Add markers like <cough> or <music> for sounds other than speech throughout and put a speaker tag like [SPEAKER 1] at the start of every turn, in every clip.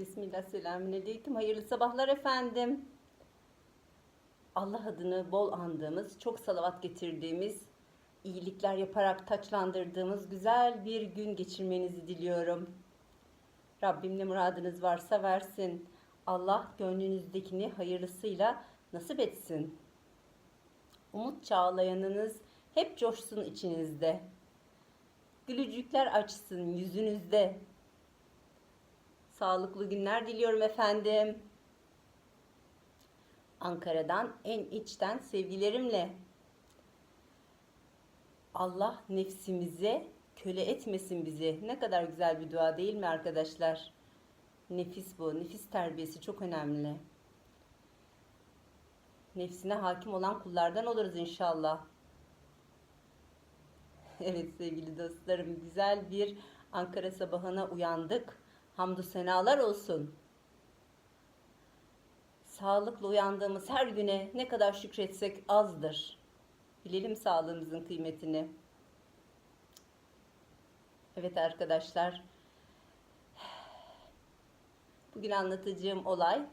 [SPEAKER 1] Bismillah, selamünaleyküm. Hayırlı sabahlar efendim. Allah adını bol andığımız, çok salavat getirdiğimiz, iyilikler yaparak taçlandırdığımız güzel bir gün geçirmenizi diliyorum. Rabbim ne muradınız varsa versin. Allah gönlünüzdekini hayırlısıyla nasip etsin. Umut çağlayanınız hep coşsun içinizde. Gülücükler açsın yüzünüzde. Sağlıklı günler diliyorum efendim. Ankara'dan en içten sevgilerimle. Allah nefsimize köle etmesin bizi. Ne kadar güzel bir dua değil mi arkadaşlar? Nefis bu. Nefis terbiyesi çok önemli. Nefsine hakim olan kullardan oluruz inşallah. Evet sevgili dostlarım güzel bir Ankara sabahına uyandık. Hamdü senalar olsun. Sağlıklı uyandığımız her güne ne kadar şükretsek azdır. Bilelim sağlığımızın kıymetini. Evet arkadaşlar. Bugün anlatacağım olay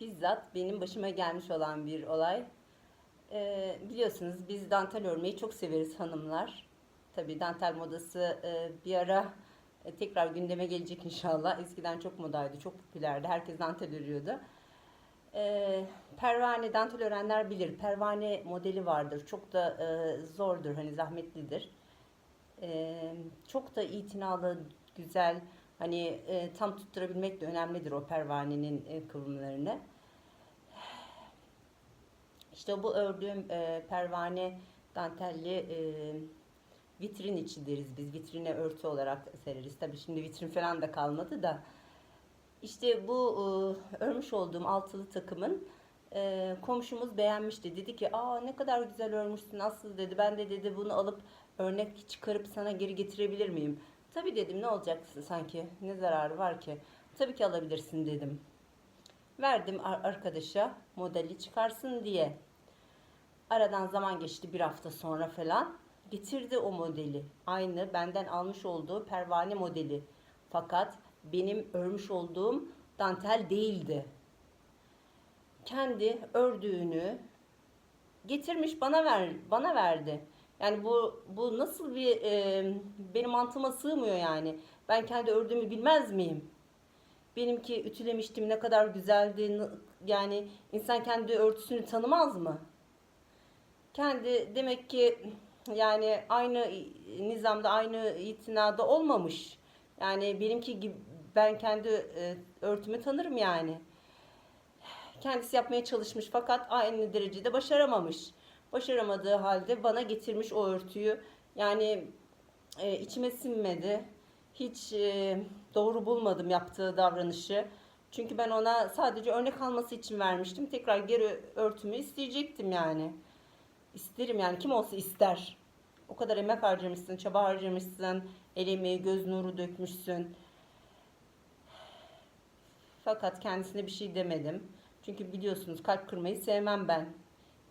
[SPEAKER 1] bizzat benim başıma gelmiş olan bir olay. Ee, biliyorsunuz biz dantel örmeyi çok severiz hanımlar. Tabii dantel modası e, bir ara e, tekrar gündeme gelecek inşallah. Eskiden çok modaydı, çok popülerdi. Herkes dantel örüyordu. E, pervane, dantel örenler bilir. Pervane modeli vardır. Çok da e, zordur, hani zahmetlidir. E, çok da itinalı, güzel, hani e, tam tutturabilmek de önemlidir o pervanenin e, kıvımlarını. İşte bu ördüğüm e, pervane dantelli e, vitrin içi deriz biz. Vitrine örtü olarak sereriz. Tabii şimdi vitrin falan da kalmadı da. İşte bu e, örmüş olduğum altılı takımın e, komşumuz beğenmişti. Dedi ki aa ne kadar güzel örmüşsün Aslı dedi. Ben de dedi bunu alıp örnek çıkarıp sana geri getirebilir miyim? Tabii dedim ne olacaksın sanki ne zararı var ki? Tabii ki alabilirsin dedim. Verdim ar- arkadaşa modeli çıkarsın diye. Aradan zaman geçti bir hafta sonra falan. Getirdi o modeli. Aynı benden almış olduğu pervane modeli. Fakat benim örmüş olduğum dantel değildi. Kendi ördüğünü getirmiş bana ver bana verdi. Yani bu bu nasıl bir e, benim mantığıma sığmıyor yani. Ben kendi ördüğümü bilmez miyim? Benimki ütülemiştim ne kadar güzeldi. Yani insan kendi örtüsünü tanımaz mı? Kendi demek ki yani aynı nizamda aynı itinada olmamış. Yani benimki gibi ben kendi e, örtümü tanırım yani. Kendisi yapmaya çalışmış fakat aynı derecede başaramamış. Başaramadığı halde bana getirmiş o örtüyü. Yani e, içime sinmedi. Hiç e, doğru bulmadım yaptığı davranışı. Çünkü ben ona sadece örnek alması için vermiştim. Tekrar geri örtümü isteyecektim yani. İsterim yani kim olsa ister. O kadar emek harcamışsın, çaba harcamışsın, el emeği, göz nuru dökmüşsün. Fakat kendisine bir şey demedim. Çünkü biliyorsunuz kalp kırmayı sevmem ben.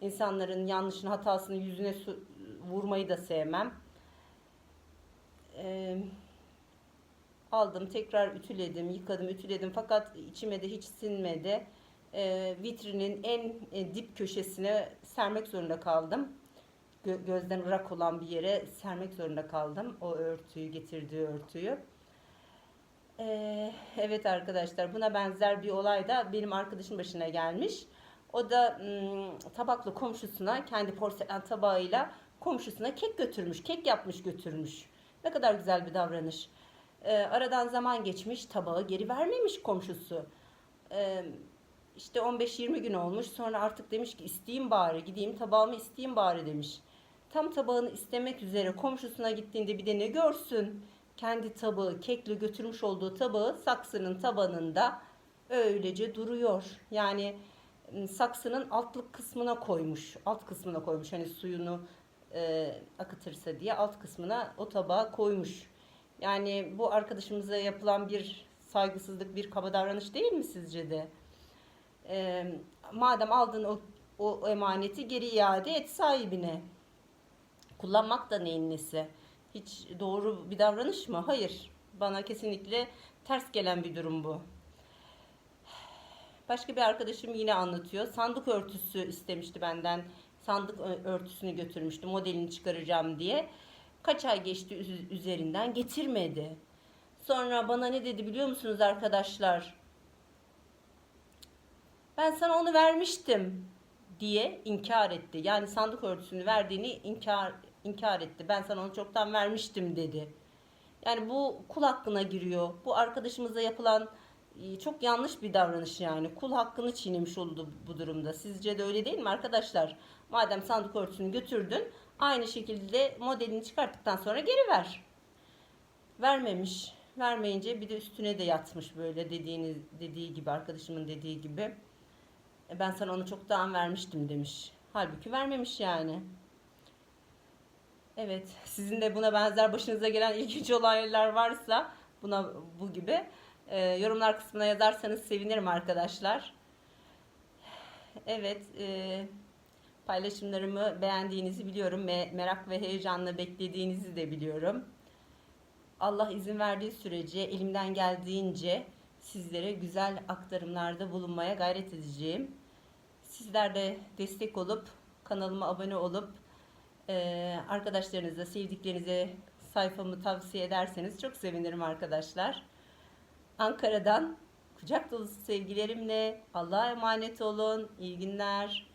[SPEAKER 1] İnsanların yanlışını, hatasını yüzüne vurmayı da sevmem. Ee, aldım, tekrar ütüledim, yıkadım, ütüledim. Fakat içime de hiç sinmedi. Ee, vitrinin en e, dip köşesine sermek zorunda kaldım. Gö- gözden ırak olan bir yere sermek zorunda kaldım. O örtüyü, getirdiği örtüyü. Ee, evet arkadaşlar buna benzer bir olay da benim arkadaşım başına gelmiş. O da tabaklı komşusuna kendi porselen tabağıyla komşusuna kek götürmüş. Kek yapmış götürmüş. Ne kadar güzel bir davranış. Ee, aradan zaman geçmiş tabağı geri vermemiş komşusu. Ee, işte 15-20 gün olmuş sonra artık demiş ki isteyeyim bari gideyim tabağımı isteyeyim bari demiş. Tam tabağını istemek üzere komşusuna gittiğinde bir de ne görsün? Kendi tabağı, kekle götürmüş olduğu tabağı saksının tabanında öylece duruyor. Yani m, saksının altlık kısmına koymuş. Alt kısmına koymuş. Hani suyunu e, akıtırsa diye alt kısmına o tabağı koymuş. Yani bu arkadaşımıza yapılan bir saygısızlık, bir kaba davranış değil mi sizce de? E, madem aldın o, o emaneti geri iade et sahibine. Kullanmak da neyin nesi? Hiç doğru bir davranış mı? Hayır. Bana kesinlikle ters gelen bir durum bu. Başka bir arkadaşım yine anlatıyor. Sandık örtüsü istemişti benden. Sandık örtüsünü götürmüştü modelini çıkaracağım diye. Kaç ay geçti üz- üzerinden getirmedi. Sonra bana ne dedi biliyor musunuz arkadaşlar? Ben sana onu vermiştim diye inkar etti. Yani sandık örtüsünü verdiğini inkar inkar etti. Ben sana onu çoktan vermiştim dedi. Yani bu kul hakkına giriyor. Bu arkadaşımıza yapılan e, çok yanlış bir davranış yani. Kul hakkını çiğnemiş oldu bu durumda. Sizce de öyle değil mi arkadaşlar? Madem sandık örtüsünü götürdün, aynı şekilde modelini çıkarttıktan sonra geri ver. Vermemiş. Vermeyince bir de üstüne de yatmış böyle dediğiniz dediği gibi arkadaşımın dediği gibi. E, Ben sana onu çoktan vermiştim demiş. Halbuki vermemiş yani. Evet, sizin de buna benzer başınıza gelen ilginç <laughs> olaylar varsa buna bu gibi e, yorumlar kısmına yazarsanız sevinirim arkadaşlar. Evet, e, paylaşımlarımı beğendiğinizi biliyorum. Me- merak ve heyecanla beklediğinizi de biliyorum. Allah izin verdiği sürece elimden geldiğince sizlere güzel aktarımlarda bulunmaya gayret edeceğim. Sizler de destek olup kanalıma abone olup ee, arkadaşlarınıza, sevdiklerinize sayfamı tavsiye ederseniz çok sevinirim arkadaşlar. Ankara'dan kucak dolusu sevgilerimle Allah'a emanet olun. İyi günler.